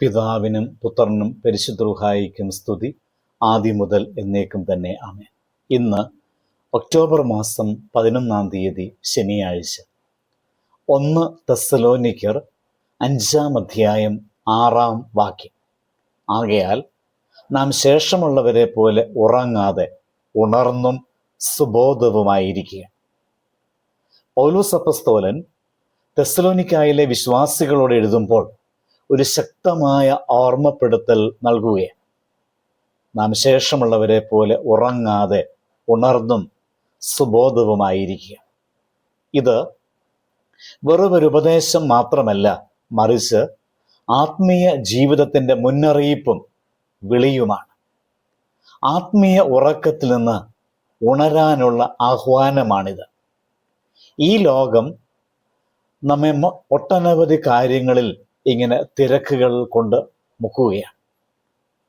പിതാവിനും പുത്രനും പരിശുദ്ധ്രൂഹായിക്കും സ്തുതി. ആദ്യം മുതൽ എന്നേക്കും തന്നെ ആമേ ഇന്ന് ഒക്ടോബർ മാസം പതിനൊന്നാം തീയതി ശനിയാഴ്ച. ഒന്ന് തെസ്സലോനിക്കർ അഞ്ചാം അധ്യായം ആറാം വാക്യം. ആകയാൽ നാം ശേഷമുള്ളവരെ പോലെ ഉറങ്ങാതെ ഉണർന്നും സുബോധവുമായിരിക്കുക. പൗലോസ് അപ്പസ്തോലൻ തെസ്സലോനിക്കായിലെ വിശ്വാസികളോട് എഴുതുമ്പോൾ ഒരു ശക്തമായ ഓർമ്മപ്പെടുത്തൽ നൽകുകയാണ്. നാം ശേഷമുള്ളവരെ പോലെ ഉറങ്ങാതെ ഉണർന്നും സുബോധവുമായിരിക്കുക. ഇത് വെറുമൊരു ഉപദേശം മാത്രമല്ല മറിച്ച് ആത്മീയ ജീവിതത്തിന്റെ മുന്നറിയിപ്പും വിളിയുമാണ്. ആത്മീയ ഉറക്കത്തിൽ നിന്ന് ഉണരാനുള്ള ആഹ്വാനമാണിത്. ഈ ലോകം നമ്മെ ഒട്ടനവധി കാര്യങ്ങളിൽ ഇങ്ങനെ തിരക്കുകൾ കൊണ്ട് മുക്കുകയാണ്.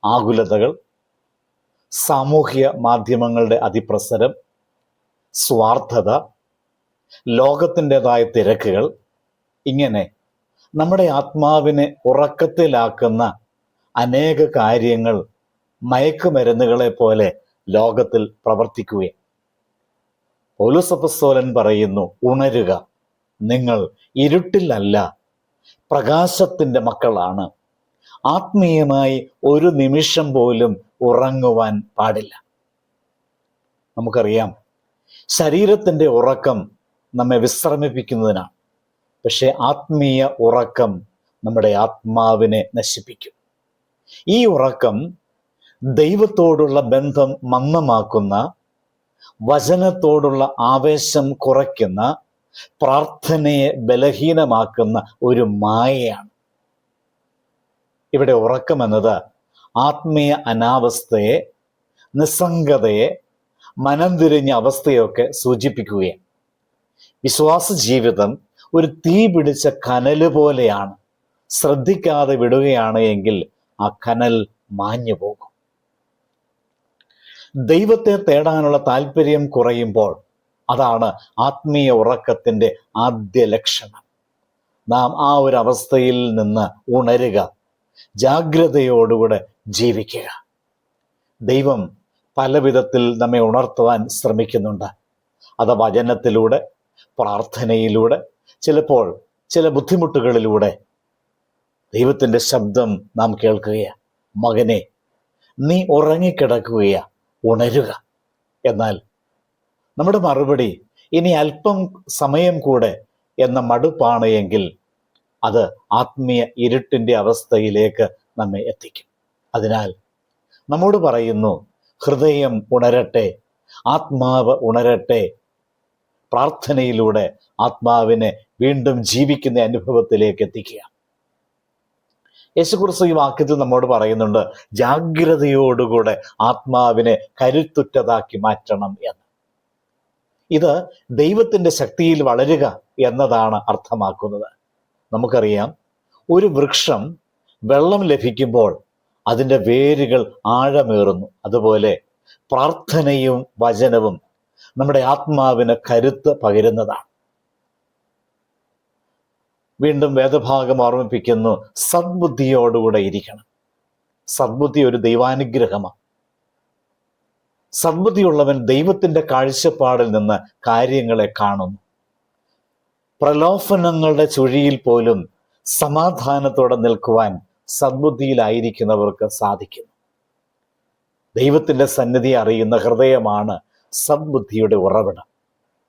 ആകുലതകൾ സാമൂഹ്യ മാധ്യമങ്ങളുടെ അതിപ്രസരം സ്വാർത്ഥത ലോകത്തിന്റെതായ തിരക്കുകൾ ഇങ്ങനെ നമ്മുടെ ആത്മാവിനെ ഉറക്കത്തിലാക്കുന്ന അനേക കാര്യങ്ങൾ മയക്കുമരുന്നുകളെ പോലെ ലോകത്തിൽ പ്രവർത്തിക്കുകയും പൗലുസപ്പസ്തോലൻ പറയുന്നു ഉണരുക. നിങ്ങൾ ഇരുട്ടിലല്ല പ്രകാശത്തിന്റെ മക്കളാണ്. ആത്മീയമായി ഒരു നിമിഷം പോലും ഉറങ്ങുവാൻ പാടില്ല. നമുക്കറിയാം ശരീരത്തിന്റെ ഉറക്കം നമ്മെ വിശ്രമിപ്പിക്കുന്നതിനാണ്. പക്ഷേ ആത്മീയ ഉറക്കം നമ്മുടെ ആത്മാവിനെ നശിപ്പിക്കും. ഈ ഉറക്കം ദൈവത്തോടുള്ള ബന്ധം മന്ദമാക്കുന്ന വചനത്തോടുള്ള ആവേശം കുറയ്ക്കുന്ന പ്രാർത്ഥനയെ ബലഹീനമാക്കുന്ന ഒരു മായയാണ്. ഇവിടെ ഉറക്കമെന്നത് ആത്മീയ അനാവസ്ഥയെ നിസ്സംഗതയെ മനം തിരിഞ്ഞ അവസ്ഥയൊക്കെ സൂചിപ്പിക്കുകയാണ്. വിശ്വാസ ജീവിതം ഒരു തീ പിടിച്ച കനൽ പോലെയാണ്. ശ്രദ്ധിക്കാതെ വിടുകയാണ് എങ്കിൽ ആ കനൽ മാഞ്ഞു പോകും. ദൈവത്തെ തേടാനുള്ള താല്പര്യം കുറയുമ്പോൾ അതാണ് ആത്മീയ ഉറക്കത്തിന്റെ ആദ്യ ലക്ഷണം. നാം ആ ഒരു അവസ്ഥയിൽ നിന്ന് ഉണരുക ജാഗ്രതയോടുകൂടെ ജീവിക്കുക. ദൈവം പല വിധത്തിൽ നമ്മെ ഉണർത്തുവാൻ ശ്രമിക്കുന്നുണ്ട്. അത് വചനത്തിലൂടെ പ്രാർത്ഥനയിലൂടെ ചിലപ്പോൾ ചില ബുദ്ധിമുട്ടുകളിലൂടെ. ദൈവത്തിന്റെ ശബ്ദം നാം കേൾക്കുകയാണ് മകനെ നീ ഉറങ്ങിക്കിടക്കുകയാ ഉണരുക. എന്നാൽ നമ്മുടെ മറുപടി ഇനി അല്പം സമയം കൂടെ എന്ന മടുപ്പാണ് എങ്കിൽ അത് ആത്മീയ ഇരുട്ടിന്റെ അവസ്ഥയിലേക്ക് നമ്മെ എത്തിക്കും. അതിനാൽ നമ്മോട് പറയുന്നു ഹൃദയം ഉണരട്ടെ ആത്മാവ് ഉണരട്ടെ പ്രാർത്ഥനയിലൂടെ ആത്മാവിനെ വീണ്ടും ജീവിക്കുന്ന അനുഭവത്തിലേക്ക് എത്തിക്കുക. യേശുക്കുറിച്ച് ഈ വാക്യത്തിൽ നമ്മോട് പറയുന്നുണ്ട് ജാഗ്രതയോടുകൂടെ ആത്മാവിനെ കരുത്തുറ്റതാക്കി മാറ്റണം എന്ന്. ഇത് ദൈവത്തിന്റെ ശക്തിയിൽ വളരുക എന്നതാണ് അർത്ഥമാക്കുന്നത്. നമുക്കറിയാം ഒരു വൃക്ഷം വെള്ളം ലഭിക്കുമ്പോൾ അതിന്റെ വേരുകൾ ആഴമേറുന്നു. അതുപോലെ പ്രാർത്ഥനയും വചനവും നമ്മുടെ ആത്മാവിന് കരുത്ത് പകരുന്നതാണ്. വീണ്ടും വേദഭാഗം ഓർമ്മിപ്പിക്കുന്നു സദ്ബുദ്ധിയോടുകൂടെ ഇരിക്കണം. സദ്ബുദ്ധി ഒരു ദൈവാനുഗ്രഹമാണ്. സദ്ബുദ്ധിയുള്ളവൻ ദൈവത്തിന്റെ കാഴ്ചപ്പാടിൽ നിന്ന് കാര്യങ്ങളെ കാണുന്നു. പ്രലോഭനങ്ങളുടെ ചുഴിയിൽ പോലും സമാധാനത്തോടെ നിൽക്കുവാൻ സദ്ബുദ്ധിയിലായിരിക്കുന്നവർക്ക് സാധിക്കുന്നു. ദൈവത്തിന്റെ സന്നിധി അറിയുന്ന ഹൃദയമാണ് സദ്ബുദ്ധിയുടെ ഉറവിടം.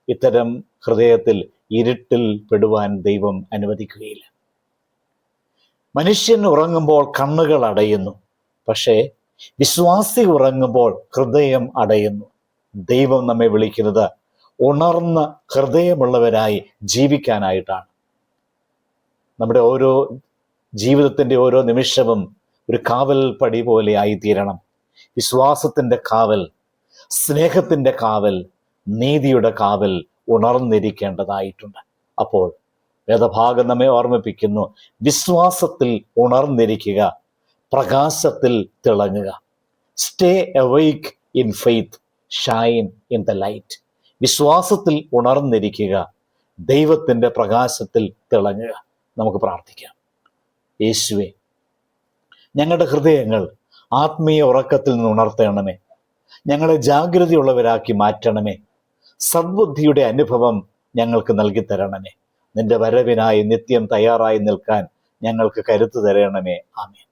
ഇത്തരം ഹൃദയത്തിൽ ഇരുട്ടിൽ പെടുവാൻ ദൈവം അനുവദിക്കുകയില്ല. മനുഷ്യൻ ഉറങ്ങുമ്പോൾ കണ്ണുകൾ അടയുന്നു. പക്ഷേ വിശ്വാസി ഉറങ്ങുമ്പോൾ ഹൃദയം അടയുന്നു. ദൈവം നമ്മെ വിളിക്കുന്നത് ഉണർന്ന ഹൃദയമുള്ളവരായി ജീവിക്കാനായിട്ടാണ്. നമ്മുടെ ഓരോ ജീവിതത്തിന്റെ ഓരോ നിമിഷവും ഒരു കാവൽ പടി പോലെ ആയിത്തീരണം. വിശ്വാസത്തിന്റെ കാവൽ സ്നേഹത്തിന്റെ കാവൽ നീതിയുടെ കാവൽ ഉണർന്നിരിക്കേണ്ടതായിട്ടുണ്ട്. അപ്പോൾ വേദഭാഗം നമ്മെ ഓർമ്മിപ്പിക്കുന്നു വിശ്വാസത്തിൽ ഉണർന്നിരിക്കുക. പ്രകാശത്തിൽ തിളങ്ങുക. Stay awake in faith shine in the light വിശ്വാസത്തിൽ ഉണർന്നിരിക്കുക. ദൈവത്തിന്റെ പ്രകാശത്തിൽ തിളങ്ങുക. നമുക്ക് പ്രാർത്ഥിക്കാം. യേശുവെ ഞങ്ങളുടെ ഹൃദയങ്ങൾ ആത്മീയ ഉറക്കത്തിൽ നിന്ന് ഉണർത്തണമേ. ഞങ്ങളെ ജാഗ്രതയുള്ളവരാക്കി മാറ്റണമേ. സദ്ബുദ്ധിയുടെ അനുഭവം ഞങ്ങൾക്ക് നൽകി തരണമേ. നിന്റെ വരവിനായി നിത്യം തയ്യാറായി നിൽക്കാൻ ഞങ്ങൾക്ക് കരുത്തു തരണമേ. ആമേൻ.